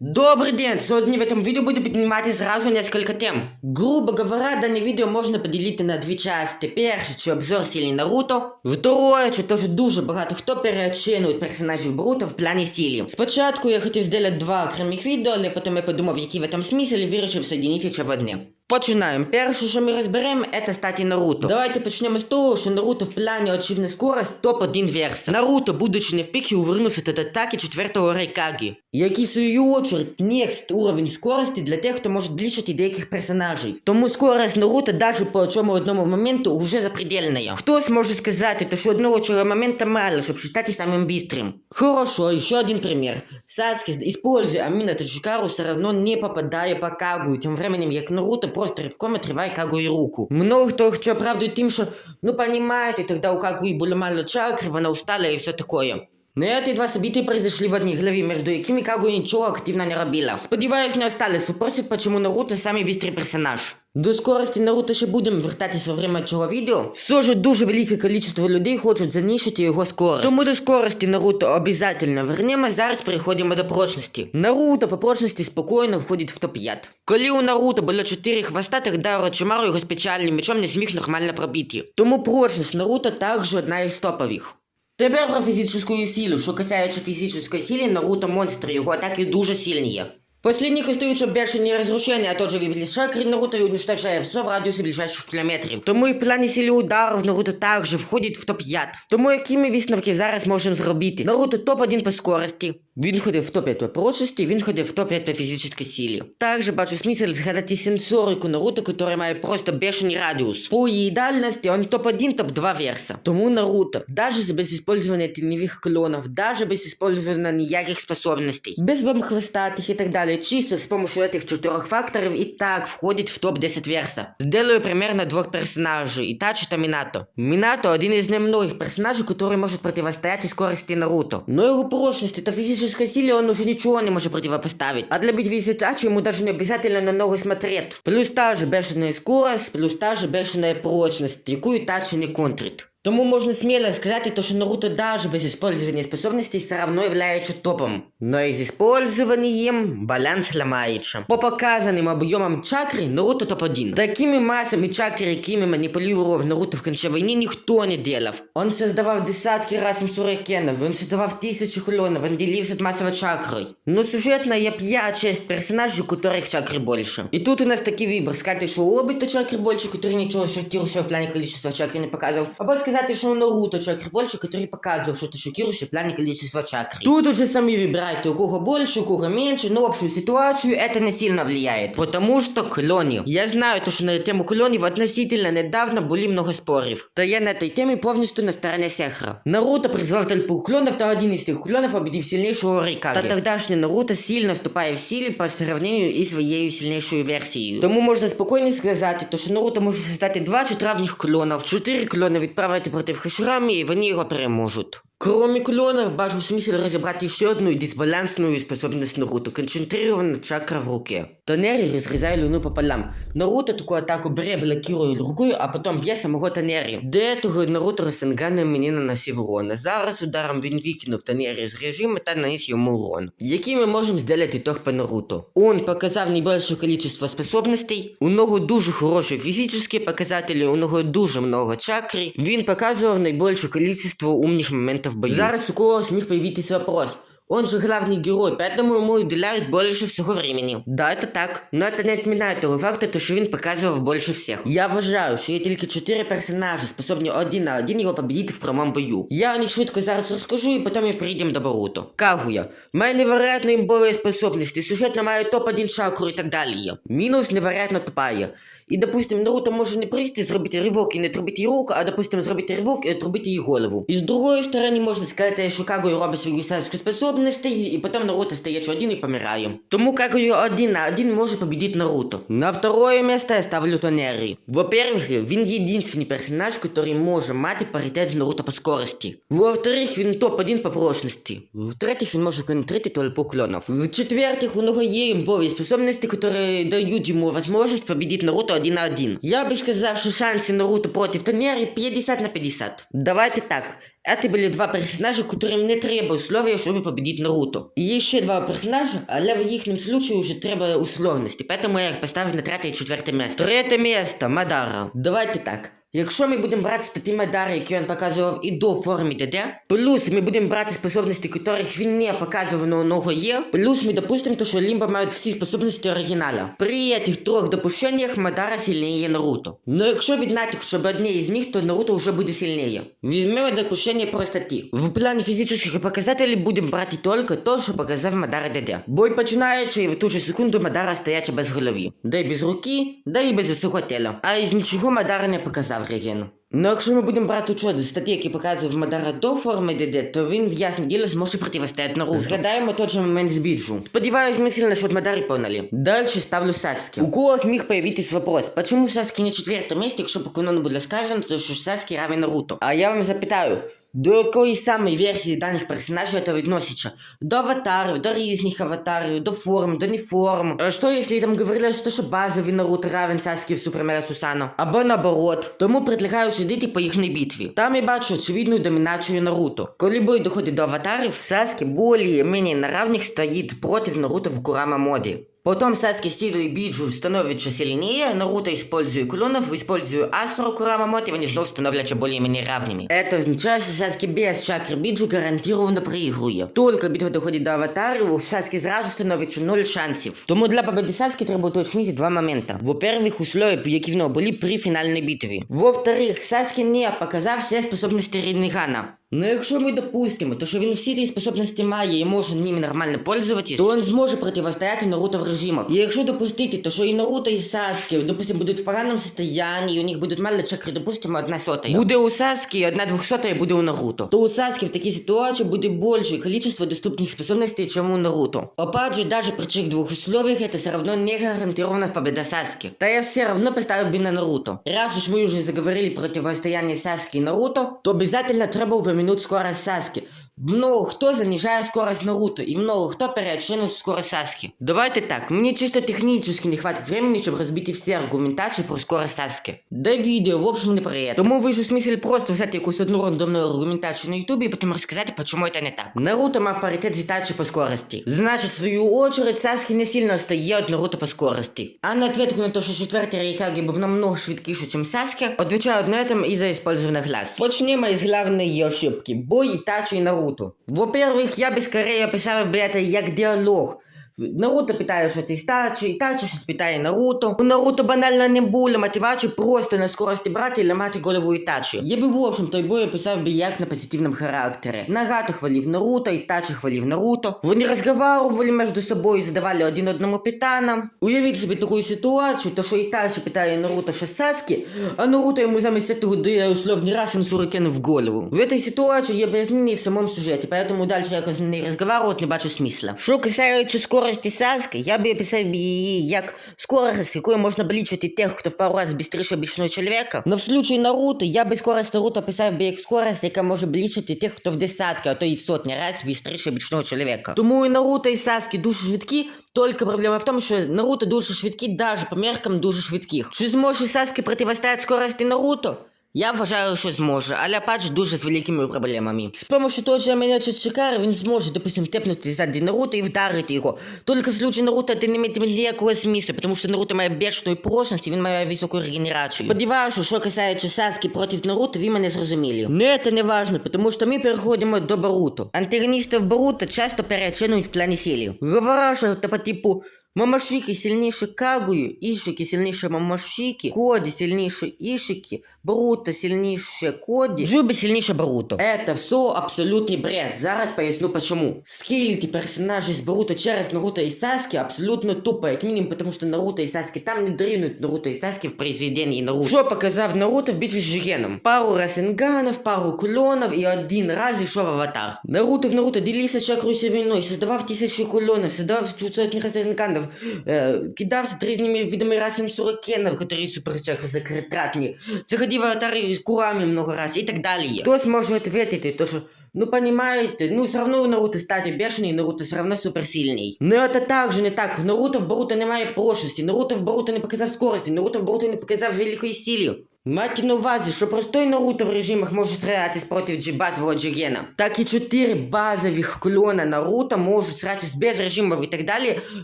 Добрый день! Сегодня в этом видео буду поднимать сразу несколько тем. Грубо говоря, данное видео можно поделить на дві частини. Перше, це обзор силі Наруто. Второе, це теж дуже багато хто переоцінує персонажів Боруто в плані силі. Спочатку я хотів зробити два окремих відео, але потім я подумав, який в этом смисл, і вирішив соединити це в одне. Починаємо. Перше, що ми розберемо, це статі Наруто. Давайте почнемо з того, що Наруто в плані очевидна скорость топ-1 верса. Наруто, будучи не в пікі, увернувся від атаки четвертого Рейкагі, який в свою очередь next уровень скорості для тих, хто може длічити деяких персонажей. Тому скорость Наруто даже по цьому одному моменту вже запредельна. Хтось може сказати, то що одного цього момента мало, щоб считати самим быстрым. Хорошо, еще один пример. Саски, используя Амина Таджикару, все равно не попадає по Кагу, тим временем як Наруто просто ривком отриває Кагуї руку. Много хто ще оправдує тим, що, ну понимаете, тогда у Кагуї було мало чакр, вона устала і все такое. Но эти два события произошли в одній голові, между якими Кагуя нічого активно не робила. Сподіваюсь, не остались вопросів, почему Наруто самий быстрый персонаж. До скорості Наруто ще будемо вертатись во время цього відео. Все ж дуже велике количество людей хочуть занищити його скорость. Тому до скорості Наруто обов'язательно вернемо, зараз переходимо до прочності. Наруто по прочності спокійно входить в топ-5. Коли у Наруто було 4 хвоста, тогда Орочимару його спеціальним мечом не зміг нормально пробити. Тому прочність Наруто також одна із топових. Тепер про фізичну силу. Що касається фізичної сили, Наруто монстр, його атаки дуже сильні. Последних остаются бешеные разрушения, а тот же Вибли Шакри Наруто уничтожая все в радиусе ближайших кілометрів. Тому і в плані сили ударів Наруто також входить в топ-5. Тому якими висновки зараз можемо зробити? Наруто топ-1 по скорості. Він ходив в топ-5 по прочності, він ходив в топ-5 по фізичній силі. Також бачу смисл згадати сенсорику Наруто, який має просто бешений радіус. По її дальності он топ-1, топ-2 верса. Тому Наруто, даже без использования теневых клонов, даже без использования ніяких способностей, без бомбхвостатых и так далее, чисто с помощью этих четырех факторов и так входит в топ-10 верса. Сделаю примерно двух персонажей, Итачи и Минато. Минато один из немногих персонажей, который может противостоять и скорости Наруто. Но его прочность и физической силе он уже ничего не может противопоставить. А для битвы с Итачи ему даже не обязательно на ногу смотреть. Плюс та же бешеная скорость, плюс та же бешеная прочность, яку Итачи не контрит. Тому можна смело сказати, то, що Наруто даже без использования способностей все равно является топом. Но и с использованием баланс ломается. По показанным объемам чакры Наруто топ-1. Такими массами чакры, якими манипулировал Наруто в конце войны, никто не делал. Он создавал десятки раз сюрикенов, он создавал тысячи хулонов, он делился массово чакрой. Но сюжетно є 5-6 персонажей, у которых чакры больше. И тут у нас такий вибор, сказати, що у Обита чакры больше, который ничего шокирующего в плане количества чакры не показывал, або сказати, що у Наруто чакр больше, который показывал что-то шокирующее в плане количества чакр. Тут уже сами выбирайте, у кого больше, у кого меньше, но общую ситуацию это не сильно влияет. Потому что клони. Я знаю, то, что на тему клонів относительно недавно были много спорів. Та я на этой теме полностью на стороне Сехра. Наруто призвал толпу клонов, то один из этих клонов победив сильнейшего Рейкаги. Та тогдашний Наруто сильно вступає в силі по сравнению із своєю сильнейшою версією. Тому можна спокійно сказати, то, що Наруто може создати два чи травніх клонів, чотири клони відправити проти Хешрамі, і вони його переможуть. Кроме клонов, бачу смысл разобрать еще одну дисбалансную способность Наруто, концентрированная чакра в руке. Тоннери разрезаю луну пополам. Наруто таку атаку бере, блокирує рукою, а потім б'є самого Тоннері. До того Наруто Расенганом мені наносив урон, зараз ударом він викинув Тоннері з режиму та наніс йому урон. Який ми можемо зробити ітог по Наруто? Он показав найбільше количество способностей, у нього дуже хороші фізичні показателі, у нього дуже много чакри. Він показував найбільше количество умних моментів бою. Зараз у когось міг появитися вопрос. Он же главный герой, поэтому ему уделяют больше всего времени. Да, это так. Но это не отменяет того факта, то, що він показував більше всіх. Я вважаю, що є тільки 4 персонажі, способні один на один його победити в прямому бою. Я о них швидко зараз розкажу і потім ми перейдемо до Боруто. Кагуя. Має невероятно імбові способності, сюжетно має топ-1 шакру і так далі. Мінус невероятно тупає. І, допустим, Наруто може не просто зробити ривок і не трубити їй руку, а, допустим, зробити ривок і отрубити їй голову. І з другої сторони можна сказати, що Кагуя робить свої сельські способності, і потім Наруто стає один і помирає. Тому Кагуя один на один може победити Наруто. На второе место я ставлю Тонери. Во-первых, він єдинственний персонаж, який може мати паритет з Наруто по скорості. Во-вторых, він топ-1 по прочності. В-третіх, він може контрити толпу клонов. В-четвертых, у нього є імбові способності, які дають йому можливість победити Наруто один на один. Я бы сказал, что шансы Наруто против Танери 50 на 50. Давайте так. Это были два персонажа, которым не треба условия, чтобы победить Наруто. И еще два персонажа, але в їхнім случае уже треба условності, поэтому я їх поставив на третє і четверте місце. Третє місце, Мадара. Давайте так. Якщо ми будемо брати статті Мадара, які він показував і до формі ДД, плюс ми будемо брати способності, яких він не показував, но у є, плюс ми допустимо, то, що Лімба мають всі способності оригінала. При цих трьох допущеннях Мадара сильніє Наруто. Но якщо віднати хоча б одне із них, то Наруто вже буде сильніше. Візьмемо допущення по статті. В плані фізичних показателей будемо брати тільки то, що показав Мадара ДД. Бой починаючи, в ту же секунду Мадара стоячи без голови. Да й без руки, да й без усього тіла. А із нічого Мадара не показав реген. Ну, якщо ми будемо брати учет з статті, які показував Мадара до форми ДД, то він, ясне діло, зможе протистояти Наруто. Згадаємо той же момент з Біджу. Сподіваюсь, ми сильно що Мадари поняли. Дальше ставлю Саски. У когось міг появитись вопрос, почему Саски не четверте місці, якщо по канону буде сказано, то що Саски равен Наруто. А я вам запитаю, до якої саме версії даних персонажів це відноситься? До аватарів, до різних аватарів, до форм, до неформ. Що, якщо там говорили, що, що базовий Наруто равен Саски в Супермега Сусано? Або наоборот. Тому предлагаю судити по їхній битві. Там я бачу очевидну домінацію Наруто. Коли бой доходить до аватарів, Саски более-менее на равних стоїть проти Наруто в Курама моді. Потом Саски, Сиду и Биджу становятся сильнее, Наруто, используя клонов, используя Асуру Курама Мод, и они снова становятся более-менее равными. Это означает, что Саски без чакры Биджу гарантированно проигрывает. Только битва доходит до аватарів, у Саски сразу становиться 0 шансів. Тому для победи Саски треба уточнити два момента. Во-первых, условия, які в нього були при фінальній битві. Во-вторых, Саски не показав всі способності Ріннігана. Ну якщо ми допустимо, то що він всі ці способності має і може ними нормально пользуватись, то він зможе протистояти Наруто в режимах. І якщо допустити, то що і Наруто, і Саски, допустим, будуть в поганому состоянии, у них будуть мало чакри, допустимо, одна сотая. Буде у Саски, одна двохсотая буде у Наруто. То у Саски в такій ситуації буде більше количество доступних способностей, чем у Наруто. Опять же, даже при цих двух условиях это все равно не гарантирована победа Саски. Да я все равно поставил бы на Наруто. Раз уж мы уже заговорили про противостояние Саски и Наруто, то обязательно треба упомянуть скорость Саски. Много хто занижає скорость Наруто, і много хто переоцінює скорость Саски. Давайте так, мені чисто технічно не хватить времени, щоб розбити всі аргументації про скорость Саски. Да відео, в общем, не про это. Тому вижу смисл просто взяти якусь одну рандомну аргументацію на ютубі і потім розказати, почему это не так. Наруто мав паритет з Ітачі по скорості. Значить, в свою очередь, Саски не сильно стає від Наруто по скорості. А на ответку на то, що четвертий Рейкаги був намного швидкіше, чем Саски, отвечают на этом из-за использованных глаз. Почнемо із главної ошибки. Бой Ітачі і Наруто. Во-первых, я бы скорее описал, блядь, як діалог. Наруто питає щось Ітачі, Ітачі щось питає Наруто. У Наруто банально не було мотивації просто на скорості брати і ламати голову Ітачі. Я би, в общем, той бой описав би як на позитивному характері. Нагато хвалив Наруто, Ітачі хвалив Наруто. Вони розговаривали між собою, задавали один одному питання. Уявіть собі таку ситуацію, то що Ітачі питає Наруто що Саски, а Наруто йому замість цього дає условний раз Сурикен в голову. В этой ситуації є об'яснення в самому сюжеті, поэтому дальше якось не розговаривати не бачу смисла. Що касається скорості Саски, я би описав би її як скорость, якою можна облічити тих, хто в пару раз быстріше обычного чоловіка. Но в случае Наруто, я би скорость Наруто описав би як скорость, яка може облічити тих, хто в десятки, а то і в сотні раз быстріше обычного чоловіка. Тому і Наруто, і Саски дуже швидкі, тільки проблема в тому, що Наруто дуже швидкі, даже по меркам дуже швидких. Чи зможе Саски протистояти скорості Наруто? Я вважаю, що зможе, але же дуже з великими проблемами. З помощью того же менеджера Чикара він зможе, допустим, тепнути ззаді Наруто і вдарити його. Тільки в случае Наруто це не має ніякого смисла, тому що Наруто має бешену прочність і він має високу регенерацію. Сподіваюся, що касається Саски проти Наруто, ви мене зрозуміли. Не, це не важно, тому що ми переходимо до Боруто. Антагоністів Боруто часто переоцінюють в плані силі. Говоря, що по типу Мамашики сильніше Кагую, Ішики сильніше Мамашики, Коді сильніше Ішики, Боруто сильніше Коді, Джуби сильніше Боруто. Это все абсолютний бред. Зараз поясню почему. Скилити персонажей з Боруто через Наруто і Саски абсолютно тупо, як мінімум, тому що Наруто і Саски там не дринуть Наруто і Саски в произведенні Наруто. Що показав Наруто в битві з Жигеном? Пару расенганов, пару кулонов і один раз ішов в аватар. Наруто в Наруто ділися чакрусі війною, создавав тисячі кулонів, создавав сотні расенганов, э, кидався різними видами расен сурокенов, які супер закретратні. Заходив в аватари з курами много раз і так далі. Хтось може відповідати, то що Ну, понимаете, ну, все равно Наруто стати бешеный, Наруто все равно суперсильний. Ну, это также не так. Наруто в Боруто немає прошлості, Наруто в Боруто не показав скорості, Наруто в Боруто не показав великої силі. Майте на увазі, що простой Наруто в режимах може сражатись проти G-базового Джигена. Так і чотири базових клона Наруто можуть сражатись без режимів і так далі,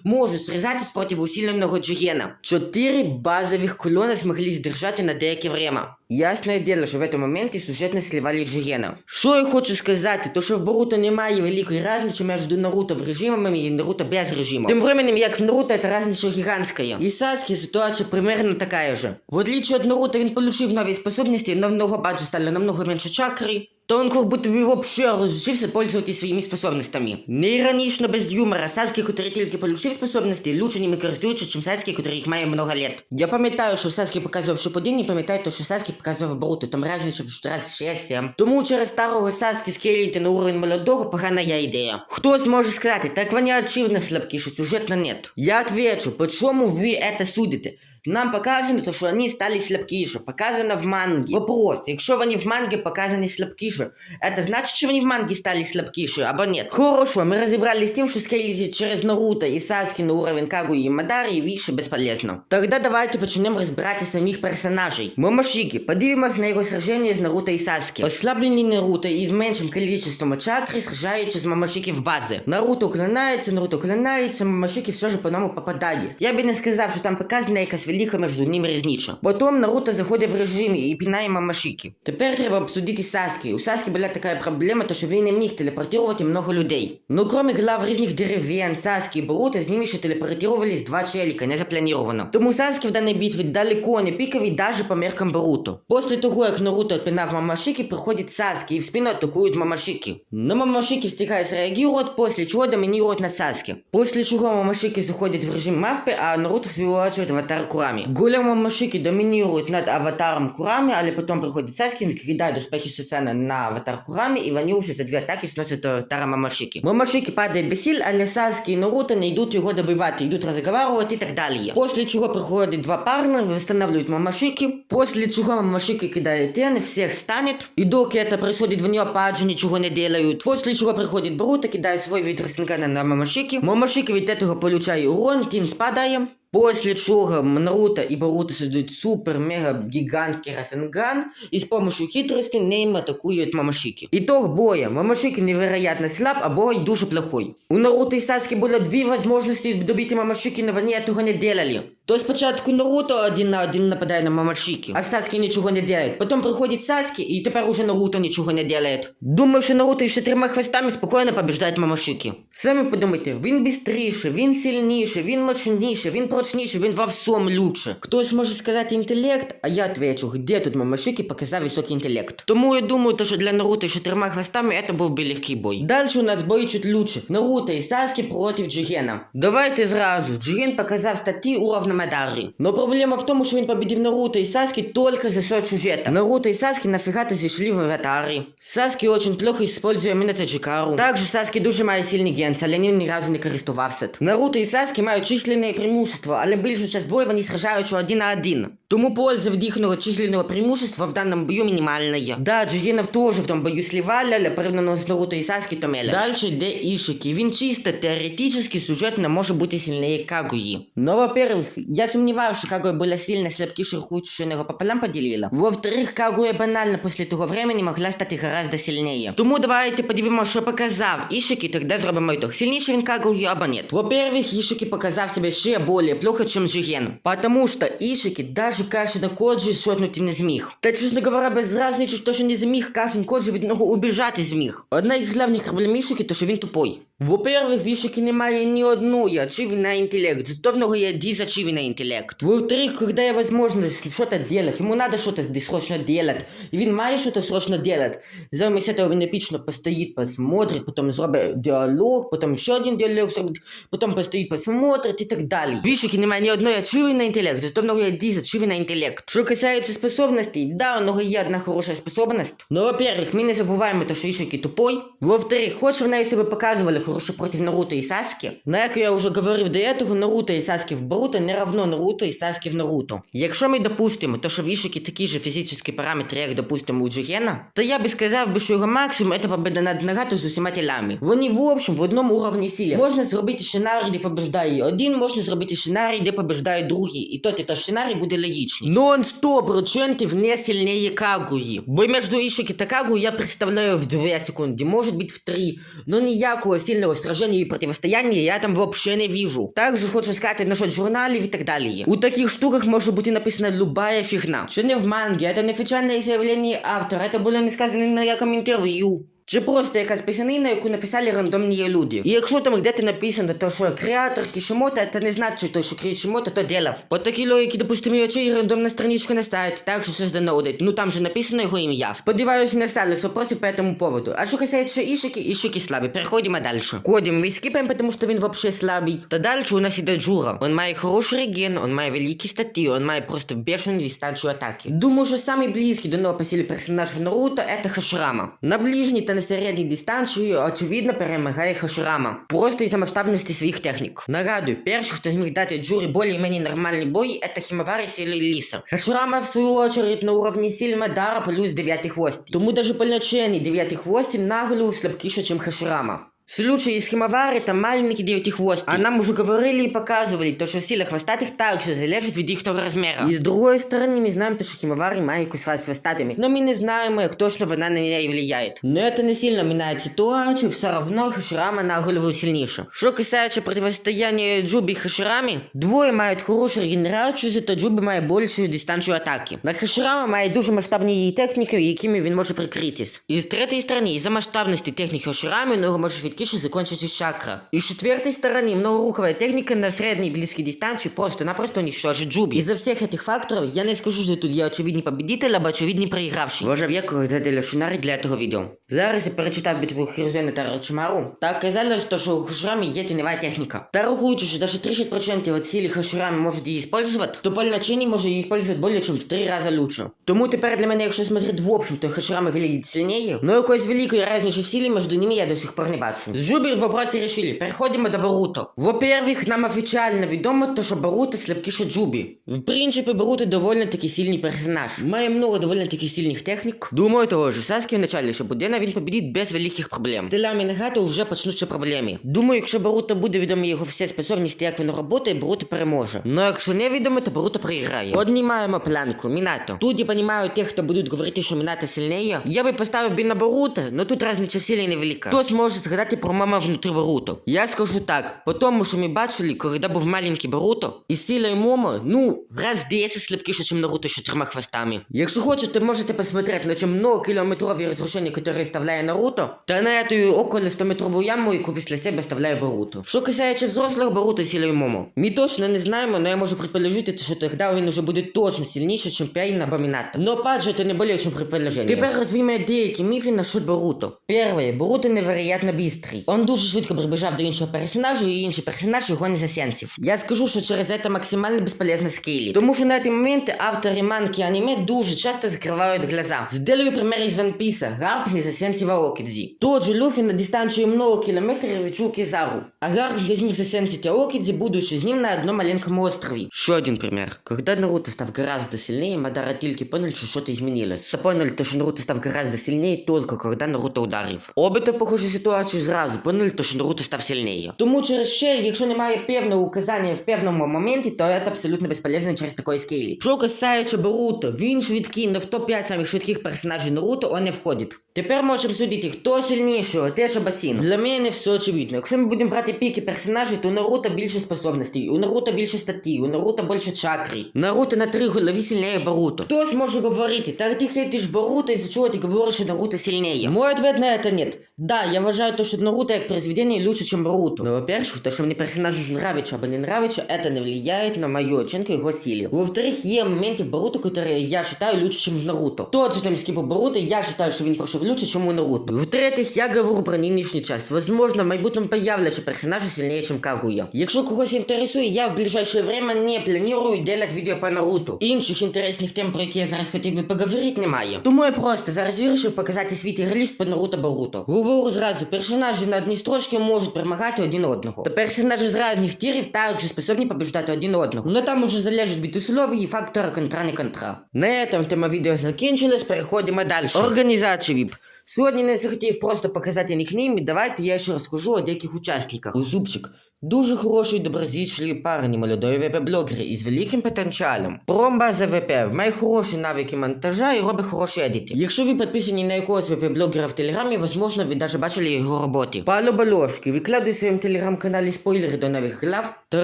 можуть сражатись проти усиленого Джигена. Чотири базових клона змогли здержати на деяке время. Ясное дело, що в этом моменті сюжетно сливали Джигена. Що я хочу сказати, то що в Боруто немає великої різниці між Наруто в режимами і Наруто без режиму. Тим временем, як в Наруто, это різниця гігантська. І Саски ситуація примерно така же. В отличие от Наруто, він получив нові способності, намного баджи стали намного менше чакри, то он как будто бы вообще разучився пользуватися своїми способностями. Нейронічно без юмора, Саски, який тільки получив способності, лучше ними користуються, ніж Саски, який їх має много лет. Я пам'ятаю, що Саски показував Шипудін, і пам'ятаю, то, що Саски показував Боруто, там різниця в раз 6-7. Тому через старого Саски скеліти на уровень молодого погана я ідея. Хто зможе сказати, так вони очевидно слабкіші, сюжетно нет. Я отвечу, почему ви это судите? Нам показано, то, що вони стали слабкіше. Показано в мангі. Вопрос, якщо вони в мангі показані слабкіше, это значить, що вони в мангі стали слабкіше, або ні? Хорошо, ми розібрались з тим, що скейлити через Наруто і Саски на уровень Кагуї і Мадари і більше безполезно. Тогда давайте почнемо розбирати самих персонажей. Момошіки, подивимось на його сраження з Наруто і Саски. Ослаблений Наруто і меншим кількістю чакри сражається з Момошіки в бази. Наруто уклоняється, Наруто уклоняється, Момошіки все ж по ньому попадає. Я би не сказав, що там показана якась велика між ними різниця. Потім Наруто заходить в режимі і пінає Мамашики. Тепер треба обсудити Саски. У Саски була така проблема, то що він не міг телепортувати много людей. Ну, кроме глав різних дерев'ян, Саски і Боруто, з ними ще телепортувались два челіка, не заплановано. Тому Саски в даній битві далеко не піковий даже по меркам Боруто. Після того, як Наруто відпинав Мамашики, приходить Саски і в спину атакують Мамашики. Но Мамашики встигає среагувати, після чого домінірують на Саски. Після чого Мамашики заходять в режим мавпи, а Наруто в в аватар Курами. Голем Мамашики домінірують над аватаром Курами, але потім приходить Саски, кидає доспехи Сусана на аватар Курами, і вони вже за дві атаки сносять аватара Мамашики. Мамашики падає без але Саски і Наруто не йдуть його добивати, йдуть розговорювати і так далі. Після чого приходять два парни, встановлюють Мамашики, після чого Мамашики кидає тени, всіх станет, і доки це происходит, вони опять же нічого не делають. Після чого приходить Боруто, кидає свій вид на Мамашики, Мамашики від цього получає урон, тім спадає, После чего Наруто и Боруто создают супер-мега-гигантский Расенган и с помощью хитрости Нейм атакует Мамашики. Итог боя. Мамашики невероятно слаб, а бой дуже плохой. У Наруто и Саски было две возможности добить Мамашики, но они этого не делали. То спочатку Наруто один на один нападає на Мамашики, а Саски нічого не делает. Потім приходить Саски, і тепер уже Наруто нічого не делает. Думаю, що Наруто ще трьома хвостами спокійно побіждає Мамашики. Самі подумайте, він бістріше, він сильніше, він мощніше, він прочніше, він во всьому лучше. Хтось може сказати інтелект, а я отвечу, де тут Мамашики показав високий інтелект. Тому я думаю, то, що для Наруто ще трьома хвостами это був би легкий бой. Дальше у нас бой чуть лучше. Наруто і Саски проти Джигена. Давайте зразу. Джиген показав статті уровня Мадари. Но проблема в тому, що він победив Наруто і Саски только за счет сюжета. Наруто і Саски нафіга-то зійшли в аватари. Саски очень плохо использує Міната Джикару. Также Саски дуже має сильний генс, але він ні разу не користувався. Наруто і Саски мають численне преимущество, але більшу часть бою вони сражаються один на один. Тому польза від їхнього численного преимущества в даному бою мінімальна. Да, Джигенов теж в тому бою сливали, але порівняно з Наруто і Саски то мелоч. Дальше йде Ішики. Він чисто теоретично сюжетно може бути сильніше Кагуї. Но, во-первых, я сумніваюся, що Кагуя була сильно слабкіше рахуючи, що його пополам поділила. Во-вторых, Кагуя банально після того времени могла стати гораздо сильніше. Тому давайте подивимося, що показав Ішики, тоді зробимо ітог. Сильніше він Кагуї або ні. Во-первых, Ішики показав себе ще более плохо, чем Джиген. Потому что Ішики даже каші на Коджі шотнути не зміг. Та, чесно говоря, без разниці, що не зміг, кашін Коджі від нього убіжати зміг. Одна із головних проблем Ішики, то що він тупой. Во-первых, в Ішики немає ні одної ачиві на інтелект, зато в нього є дизачиві на інтелект. Во-вторых, когда є возможность что-то делать, ему надо что-то срочно делать, і він має что-то срочно делать. Замість этого він епічно постоїть, посмотрит, потом зробить діалог, потом ще один діалог зробить, потом постоїть, посмотрит і так далі. В Ішики немає ні одної ачиві на інтелект, зато в нього є дизачиві на интеллект. Что касается способностей, да, у него є одна хорошая способность. Но, во-первых, мы не забуваємо, то, що Ишики тупой. Во-вторых, хочешь, в неї себе показували хорошо проти Наруто і Саски. Но, як я вже говорив до этого, Наруто і Саски в Боруто не равно Наруто і Саски в Наруто. Якщо ми допустимо, то що в Ішики такі ж фізичні параметри, як, допустимо, у Джигена, то я би сказав би, що його максимум це победа над Нагато з усіма тілями. Вони, в общем, в одному уровні силі. Можна зробити сценарій, де побеждає один, можна зробити сценарій, де побеждає другий. І тот і то сценарій буде логічний. Но он 100% не сильнее Кагуї. Бо між Ішики та Кагу я представляю в 2 секунди, может быть в 3. Но ніякого сильного сражения і противостояння я там вообще не вижу. Также хочу сказати насчет журналів і так далі. У таких штуках може бути написана любая фігна. Це не в мангі, це не офіційне заявлення автора, це було не сказано на якому інтерв'ю Чи просто якась писанина, яку написали рандомні люди. І якщо там де-то написано, то що креатор Кішimoto, це не значить, то, що Кішimoto то делав. По такій логіці, допустимо, очей рандомна страничка не ставить, так що создано аудит. Ну там же написано його ім'я. Сподіваюсь, не осталось вопросов по этому поводу. А що касається Ішики, Ішики слабий. Переходимо дальше. Кодим мы скипаем, потому что він вообще слабий. Та дальше у нас іде Джура. Он має хороший реген, он має великі статті, он має просто бешену дистанцію атаки. Думаю, що самый близкий до нового по силі персонаж в Наруто это Хаширама. На ближній та на середній дистанції, очевидно, перемагає Хашурама. Просто із-за масштабності своїх технік. Нагадую, перший, хто зміг дати Джурі більш-менш нормальний бой, это Химавари Сили Лиса. Хаширама, в свою очередь, на уровні силі дара плюс 9 хвост. Тому даже полноченный 9 хвостик на голову слабкіше, чем Хаширама. В случае с Химавари там маленький девятихвостик. А нам уже говорили и показывали, то, что сила хвостатых также залежит від їхнього размера. І з другої сторони, ми знаємо, то, що Химавари має кусать з хвостатими. Но ми не знаємо, як точно вона на неї влияет. Но это не сильно меняет ситуацию, все равно Хаширама на голову сильніше. Що касається противостояння Джубі і Хаширамі, двоє мають хорошу регенерацію, зато Джубі має більшу дистанцію атаки. На Хаширама має дуже масштабні її техніки, якими він може прикритись. І з третьої сторони, із-за масштабності техніки Хаширами, у нього може швидкіше закончитись чакра. І з четвертої сторони, многорукова техніка на середній близькій дистанції просто-напросто уничтожить Джубі. Із-за всіх этих факторів, я не скажу, що тут є очевидний победитель або очевидний проігравший. Боже, в якого додали сценарій для цього відео. Зараз я перечитав битву Хірзена та Рачмару. Так казалось, що у Хаширами є тіньова техніка. Та рахуючи, що даже 30% от силі Хаширами можуть її использовать, то Пальначині може її использовать более чем в 3 рази лучше. Тому тепер для мене, якщо смотреть в общем, то Хаширами виглядить сильніше, но якоїсь великої разниці в силі між ними я до сих пор не бачу. З Жубір в вопросі решили, переходимо до Боруто. Во-первых, нам офіційно відомо, то, що Боруто слабкіше Джубі. В принципі, Боруто довольно таки сильний персонаж. Має много довольно таки сильних технік. Думаю, того ж, Саски в началі Шабудена він победить без великих проблем. Телями Нагато вже почнуться проблеми. Думаю, якщо Боруто буде відомо його всі способності, як він працює, Боруто переможе. Но якщо не відомо, то Боруто проіграє. Поднімаємо планку, Мінато. Тут я понимаю тех, хто будуть говорити, що Мінато сильніше. Я би поставив би на Боруто, но тут разниця в силі невелика. Хтось може згадати про мама внутрі Боруто. Я скажу так, по тому, що ми бачили, коли був маленький Боруто, і сила і Момо, ну, раз 10 слабкіше, ніж Наруто з чотирма хвостами. Якщо хочете, можете посмотреть на чем много километровые разрушения, которые оставляет Наруто, то на эту около 100-метровую яму, яку після себе оставляє Боруто. Що касається взрослих Боруто силою Момо. Ми точно не знаємо, но я можу предположити, що тоді він уже буде точно сильніше, ніж Пейн або Мінато. Но опять же, це не более чем предположение. Тепер розвіємо деякі міфи насчет Боруто. Перше, Боруто невероятно бистрий. Он дуже швидко прибіжав до іншого персонажа, і інший персонаж його не засенсив. Я скажу, що через це максимально безполезно скейлі. Тому що на ці моменти автори манки аніме дуже часто закривають глаза. Сделаю пример із One Piece. Гарп не засенсив Аокідзі. Тот же Люфі на дистанції много кілометрів відчув Кізару. А Гарп не зміг засенсити Аокідзі, будучи з ним на одному маленькому острові. Ще один пример. Когда Наруто став гораздо сильнее, Мадара тільки понял, що что-то изменилось. То поняли, що Наруто став гораздо сильнее только когда Наруто ударив. В похожу ситуацію зразу поняли, що Наруто став сильнее. Тому через ще, якщо немає певного указання в певному моменті, то це абсолютно безполезно через такої скейлі. Що касається Боруто, він швидкий, но в топ-5 самих швидких персонажів Наруто он не входить. Тепер можемо судити, хто сильніший, теж басін. Для мене все очевидно. Якщо ми будемо брати піки персонажів, то у Наруто більше способностей, у Наруто більше статті, у Наруто більше чакри. Наруто на три голові сильніше Боруто. Хтось може говорити, так ти хейтиш Боруто, із-за чого ти говориш, що Наруто сильніше. Мой ответ на это нет. Да, я вважаю, то, що насчет Наруто как произведения лучше, чем Боруто. Ну, во-первых, то, что мне персонаж нравится, або не нравится, это не влияет на мою оценку его силе. Во-вторых, є моменты в Боруто, которые я считаю лучше, чем в Наруто. Тот же таймскип по Боруто, я считаю, что він прошел лучше, чем у Наруто. В-третьих, я говорю про нинішній час. Возможно, в майбутньому появляться персонажі сильніше, чем Кагуя. Якщо когось інтересує, я в ближайшее время не планую делать відео по Наруто. Інших інтересних тем, про які я зараз хотів би поговорити, немає. Тому я просто зараз вирішив показати свій тігр-ліст по Наруто Боруто. Говорю зразу, персонажі на одній строчці можуть перемагати один одного. Та персонажі з різних тірів також способні побіждати один одного. Но там уже залежить від условий і фактора контра не контра. На этом тема відео закінчилась, переходимо далі. Організація ВІП. Сьогодні не захотів просто показати нікнейм, давайте я ще розкажу о деяких учасниках. Зубчик. Дуже хороший доброзичливий парень, молодой ВП-блогер із великим потенціалом. Промба за ВП, має хороші навики монтажа і робить хороші едити. Якщо ви підписані на якогось ВП-блогера в Телеграмі, возможно, ви даже бачили його роботи. Павло Бальовський викладає в своєму телеграм-каналі спойлери до нових глав та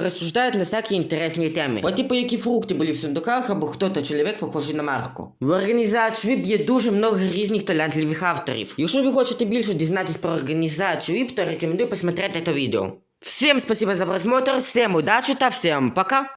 розсуждає на всякі інтересні теми. По типу, які фрукти були в сундуках, або хто-то чоловік похожий на Марко. В організації ВІП є дуже много різних талантливих авторів. Якщо ви хочете більше дізнатись про організацію ВІП, то рекомендую посмотрети це відео. Всем спасибо за просмотр, всем удачи-то, всем пока!